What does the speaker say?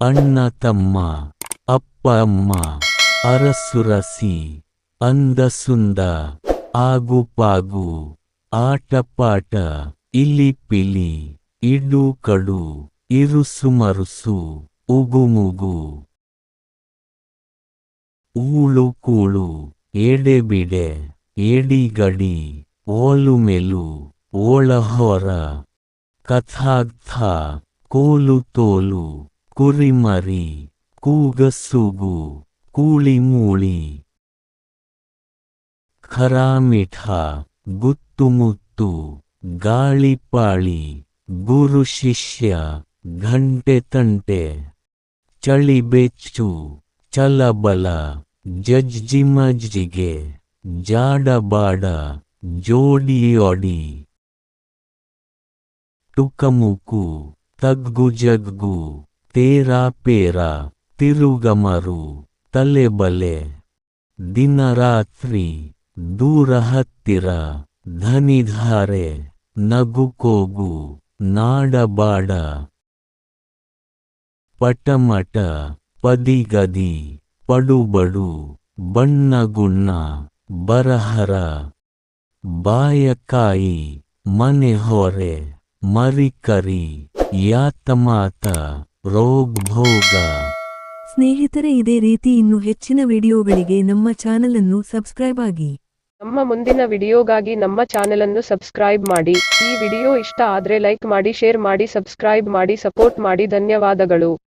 ಅಣ್ಣ ತಮ್ಮ, ಅಪ್ಪ ಅಮ್ಮ, ಅರಸುರಸಿ ಅಂದಸುಂದ ಆಗುಪಾಗು ಆಟಪಾಟ ಇಲಿಪಿಲಿ ಇಡು ಕಡು ಇರುಸುಮರುಸು ಉಗುಮುಗು ಊಳು ಕೂಳು ಎಡೆಬಿಡೆ ಎಡಿಗಡಿ ಓಲುಮೆಲು ಓಳಹೊರ ಕಥಾಗ್ಥ, ಕೋಲು ತೋಲು ಕುರಿಮರಿ, ಕೂಗಸುಗು, ಕೂಳಿಮೂಳಿ. ಖರಾಮಿಠ, ಗುತ್ತುಮುತ್ತು, ಗಾಳಿಪಾಳಿ, ಗುರು ಶಿಷ್ಯ, ಘಂಟೆ ತಂಟೆ. ಚಳಿಬೆಚ್ಚು, ಚಲಬಲ, ಜಜ್ಜಿಮಜ್ಜಿಗೆ, ಜಾಡಬಾಡ, ಜೋಡಿಯೊಡಿ. ಟುಕಮುಕು ತಗ್ಗು ಜಗ್ಗು ತೇರಾಪೇರ ತಿರುಗಮರು, ತಲೆಬಲೆ, ದಿನರಾತ್ರಿ ದೂರ ಹತ್ತಿರ ಧನಿಧಾರೆ, ನಗುಕೋಗು, ನಾಡಬಾಡ. ಪಟಮಟ, ಪದಿಗದಿ, ಪಡುಬಡು, ಬಣ್ಣಗುಣ್ಣ, ಬರಹರ. ಬಾಯಕಾಯಿ ಮನೆ ಹೊರೆ ಮರಿಕರಿ, ಯಾತಮಾತ. ರೋಗ್ಭೋಗ ಸ್ನೇಹಿತರೆ ಇದೇ ರೀತಿ ಇನ್ನು ಹೆಚ್ಚಿನ ವಿಡಿಯೋಗಳಿಗೆ ನಮ್ಮ ಚಾನೆಲ್ ಅನ್ನು ಸಬ್ಸ್ಕ್ರೈಬ್ ಆಗಿ. ನಮ್ಮ ಮುಂದಿನ ವಿಡಿಯೋಗಾಗಿ ನಮ್ಮ ಚಾನೆಲ್ ಅನ್ನು ಸಬ್ಸ್ಕ್ರೈಬ್ ಮಾಡಿ. ಈ ವಿಡಿಯೋ ಇಷ್ಟ ಆದ್ರೆ ಲೈಕ್ ಮಾಡಿ ಶೇರ್ ಮಾಡಿ ಸಬ್ಸ್ಕ್ರೈಬ್ ಮಾಡಿ ಸಪೋರ್ಟ್ ಮಾಡಿ. ಧನ್ಯವಾದಗಳು.